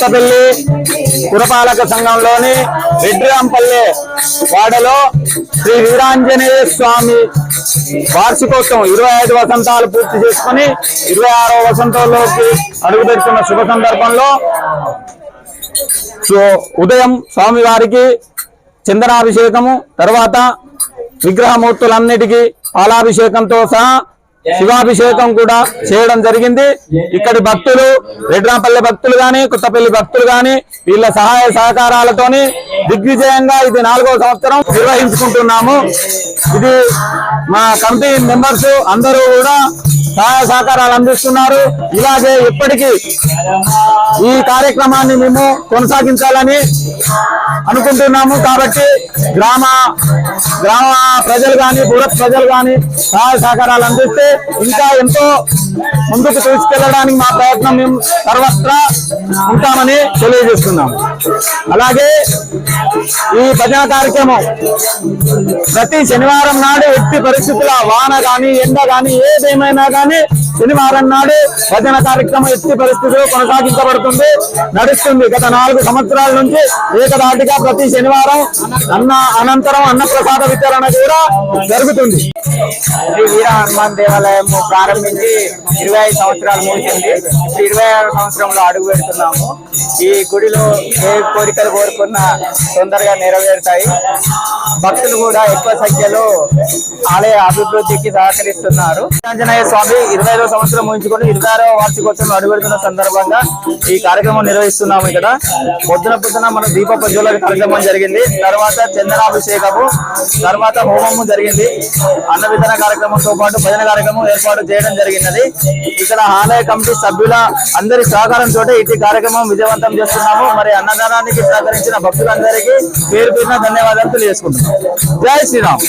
కొత్తపల్లి పురపాలక సంఘంలోని రెడ్డిరాంపల్లె వాడలో శ్రీ వీరాంజనేయ స్వామి వార్షికోత్సవం ఇరవై ఐదు వసంతాలు పూర్తి చేసుకుని ఇరవై ఆరో వసంతంలోకి అడుగుపెడుతున్న శుభ సందర్భంలో సో ఉదయం స్వామివారికి చందనాభిషేకము తర్వాత విగ్రహమూర్తులన్నిటికీ పాలాభిషేకంతో సహా శివాభిషేకం కూడా చేయడం జరిగింది. ఇక్కడి భక్తులు రెడ్రాపల్లి భక్తులు గాని కొత్తపల్లి భక్తులు గాని వీళ్ళ సహాయ సహకారాలతోని దిగ్విజయంగా ఇది నాలుగో సంవత్సరం నిర్వహించుకుంటున్నాము. ఇది మా కమిటీ మెంబర్స్ అందరూ కూడా సహాయ సహకారాలు అందిస్తున్నారు. ఇలాగే ఎప్పటికీ ఈ కార్యక్రమాన్ని మేము కొనసాగించాలని అనుకుంటున్నాము కాబట్టి గ్రామ గ్రామ ప్రజలు కానీ దూర ప్రజలు కానీ సహాయ సహకారాలు అందిస్తే ఇంకా ఎంతో ముందుకు తీసుకెళ్ళడానికి మా ప్రయత్నం మేము సర్వత్రా ఉంటామని తెలియజేస్తున్నాము. అలాగే ఈ భజన కార్యక్రమం ప్రతి శనివారం నాడు ఎట్టి పరిస్థితుల వాన కానీ ఎండ కానీ ఏదేమైనా కానీ శనివారం నాడు భజన కార్యక్రమం ఎట్టి పరిస్థితులు కొనసాగించబడుతుంది. నడుస్తుంది. గత నాలుగు సంవత్సరాల నుంచి ఏకదాటిగా ప్రతి శనివారం అన్న అనంతరం అన్న ప్రసాద వితరణ కూడా జరుగుతుంది. శ్రీ వీర హనుమాన్ దేవాలయం ప్రారంభించి ఇరవై ఐదు సంవత్సరాలు ముగిసింది. ఇప్పుడు ఇరవై ఆరు సంవత్సరంలో అడుగు పెడుతున్నాము. ఈ గుడిలో ఏ కోరికలు కోరుకున్న తొందరగా నెరవేరుతాయి. భక్తులు కూడా ఎక్కువ సంఖ్యలో ఆలయ అభివృద్ధికి సహకరిస్తున్నారు. ఆంజనేయ స్వామి ఇరవై ఐదో సంవత్సరం ముగించుకొని ఇరవై ఆరో వార్షికోత్సవం అడుగుపెడుతున్న సందర్భంగా ఈ కార్యక్రమం నిర్వహిస్తున్నాము ఇక్కడ. పొద్దున పొద్దున మన దీప ప్రజ్వల కార్యక్రమం జరిగింది. తర్వాత చందనాభిషేకము తర్వాత హోమము జరిగింది. అన్న వితరణ కార్యక్రమంతో పాటు భజన కార్యక్రమం ఏర్పాటు చేయడం జరిగినది. ఇక్కడ ఆలయ కమిటీ సభ్యుల అందరి సహకారంతో ఇటు కార్యక్రమం విజయవంతం చేస్తున్నాము. మరి అన్నదానానికి సహకరించిన భక్తులందరికీ పేరు పేరున ధన్యవాదాలు తెలియజేసుకుంటున్నాం. జై శ్రీరామ్.